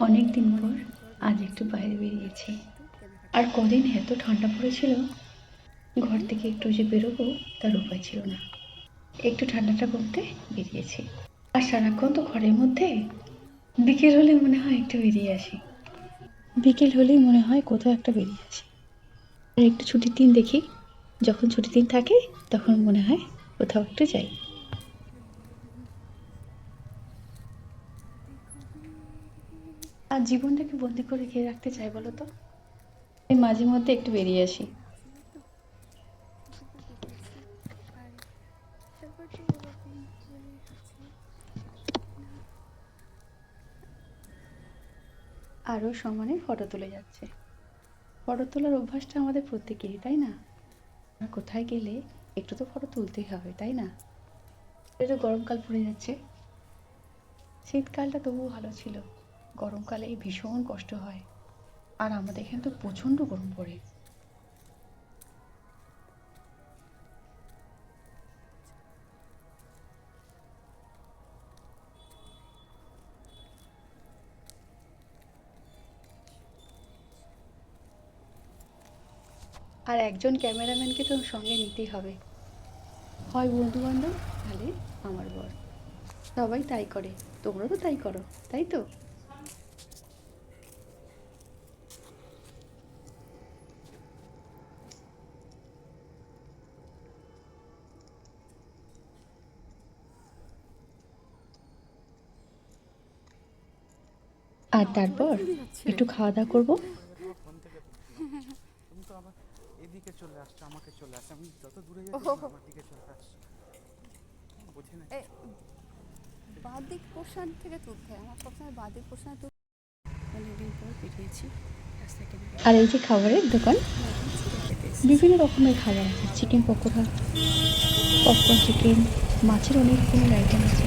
অনেক দিন পর আজ একটু বাইরে বেরিয়েছি। আর কদিন এত ঠান্ডা পড়েছিল, ঘর থেকে একটু যে বেরোবো তার উপায় ছিল না। একটু ঠান্ডাটা কমতে বেরিয়েছি। আর সারাক্ষণ তো ঘরের মধ্যে। বিকেল হলে মনে হয় একটু বেরিয়ে আসি। বিকেল হলেই মনে হয় কোথাও একটা বেরিয়ে আসি। আর একটু ছুটির দিন দেখি, যখন ছুটির দিন থাকে তখন মনে হয় কোথাও একটু যাই। আর জীবনটাকে বন্দি করে কে রাখতে চাই, বলো তো? এই মাঝে মধ্যে একটু বেরিয়ে আসি। আরও সমানে ফটো তুলে যাচ্ছে। ফটো তোলার অভ্যাসটা আমাদের প্রত্যেকেরই, তাই না? আমরা কোথায় গেলে একটু তো ফটো তুলতেই হবে, তাই না? এটা গরমকাল পড়ে যাচ্ছে। শীতকালটা তবুও ভালো ছিল। গরমকালে ভীষণ কষ্ট হয়। আর আমাদের এখানে তো প্রচণ্ড গরম পড়ে। আর একজন ক্যামেরাম্যানকে তো সঙ্গে নিতেই হবে। হয় বন্ধু বান্ধব তাহলে আমার বর। সবাই তাই করে, তোমরাও তো তাই করো, তাই তো? আর তারপর একটু খাওয়া দাওয়া করব। ফোন থেকে তুমি তো আবার এদিকে চলে আসছো আমাকে চলে আসছো। আমি যত দূরে যাচ্ছি আমার দিকে চলে আসছো। বুঝি না। বাদিক থেকে তুলতে আমার সবসময় বাদিক পোর্শনে তুলতে অনেকদিন পর বেরিয়েছি। আর এই যে খাবারের দোকান বিভিন্ন রকমের খাবার আছে। চিকেন পকোড়া পপকর্ন চিকেন মাছের অনেক রকমের আইটেম আছে।